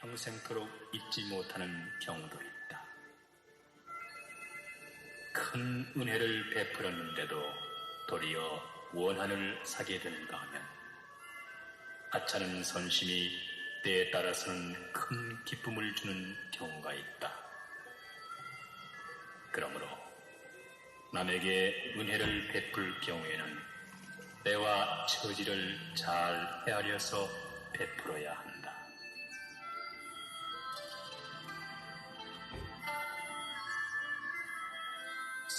평생토록 잊지 못하는 경우도 있다. 큰 은혜를 베풀었는데도 도리어 원한을 사게 되는가 하면 하찮은 선심이 때에 따라서는 큰 기쁨을 주는 경우가 있다. 그러므로 남에게 은혜를 베풀 경우에는 때와 처지를 잘 헤아려서 베풀어야 한다.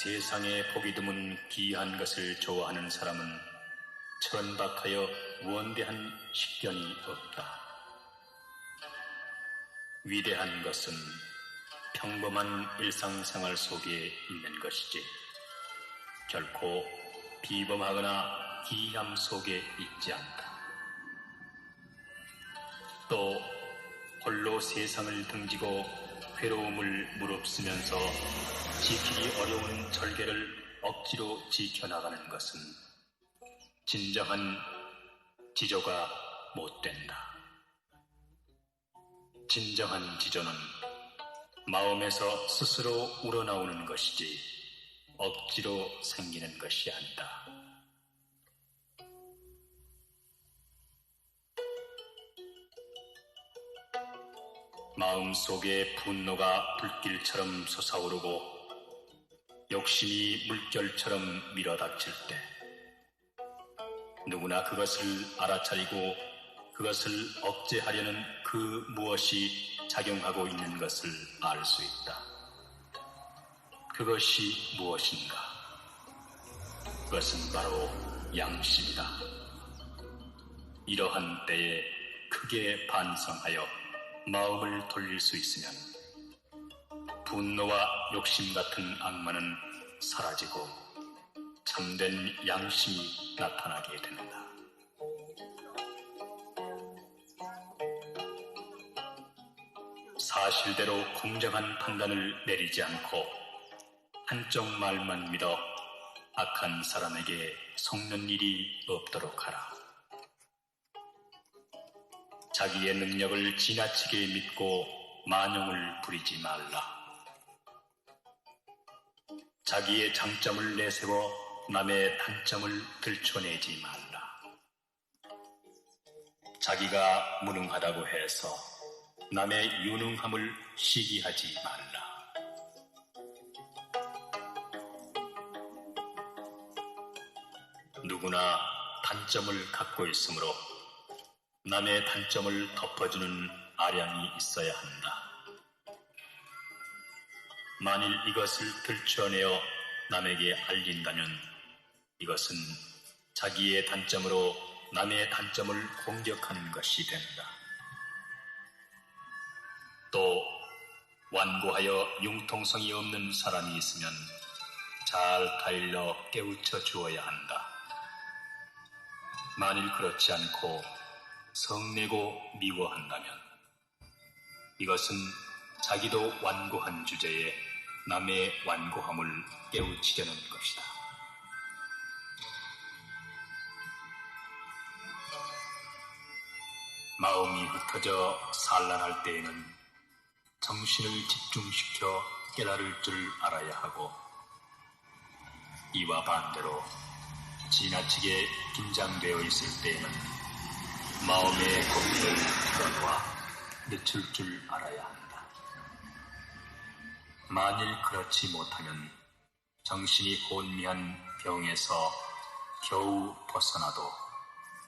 세상에 보기 드문 귀한 것을 좋아하는 사람은 천박하여 원대한 식견이 없다. 위대한 것은 평범한 일상생활 속에 있는 것이지 결코 비범하거나 기함 속에 있지 않다. 또 홀로 세상을 등지고 괴로움을 무릅쓰면서 지키기 어려운 절개를 억지로 지켜나가는 것은 진정한 지조가 못 된다. 진정한 지조는 마음에서 스스로 우러나오는 것이지 억지로 생기는 것이 아니다. 마음 속에 분노가 불길처럼 솟아오르고 욕심이 물결처럼 밀어닥칠 때 누구나 그것을 알아차리고 그것을 억제하려는 그 무엇이 작용하고 있는 것을 알 수 있다. 그것이 무엇인가? 그것은 바로 양심이다. 이러한 때에 크게 반성하여 마음을 돌릴 수 있으면 분노와 욕심 같은 악마는 사라지고 참된 양심이 나타나게 된다. 사실대로 공정한 판단을 내리지 않고 한쪽 말만 믿어 악한 사람에게 속는 일이 없도록 하라. 자기의 능력을 지나치게 믿고 만용을 부리지 말라. 자기의 장점을 내세워 남의 단점을 들춰내지 말라. 자기가 무능하다고 해서 남의 유능함을 시기하지 말라. 누구나 단점을 갖고 있으므로 남의 단점을 덮어주는 아량이 있어야 한다. 만일 이것을 들춰내어 남에게 알린다면 이것은 자기의 단점으로 남의 단점을 공격하는 것이 된다. 또 완고하여 융통성이 없는 사람이 있으면 잘 타일러 깨우쳐 주어야 한다. 만일 그렇지 않고 성내고 미워한다면 이것은 자기도 완고한 주제에 남의 완고함을 깨우치려는 것이다. 마음이 흩어져 산란할 때에는 정신을 집중시켜 깨달을 줄 알아야 하고 이와 반대로 지나치게 긴장되어 있을 때에는 마음의 고민을 털어놓아 늦출 줄 알아야 한다. 만일 그렇지 못하면 정신이 혼미한 병에서 겨우 벗어나도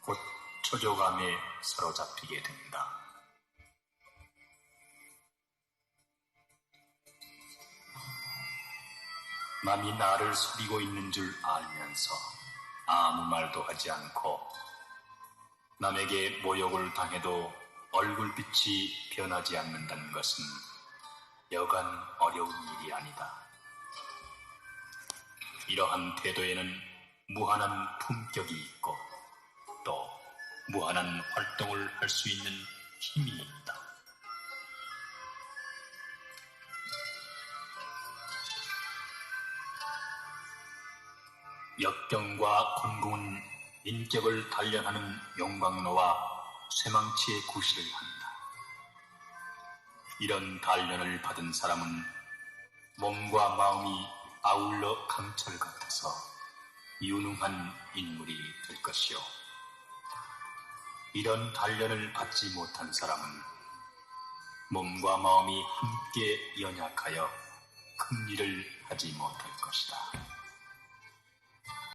곧 초조감에 사로잡히게 된다. 남이 나를 속이고 있는 줄 알면서 아무 말도 하지 않고 남에게 모욕을 당해도 얼굴빛이 변하지 않는다는 것은 여간 어려운 일이 아니다. 이러한 태도에는 무한한 품격이 있고 또 무한한 활동을 할 수 있는 힘이 있다. 역경과 공공은 인격을 단련하는 용광로와 쇠망치의 구실을 한다. 이런 단련을 받은 사람은 몸과 마음이 아울러 강철 같아서 유능한 인물이 될 것이요. 이런 단련을 받지 못한 사람은 몸과 마음이 함께 연약하여 큰 일을 하지 못할 것이다.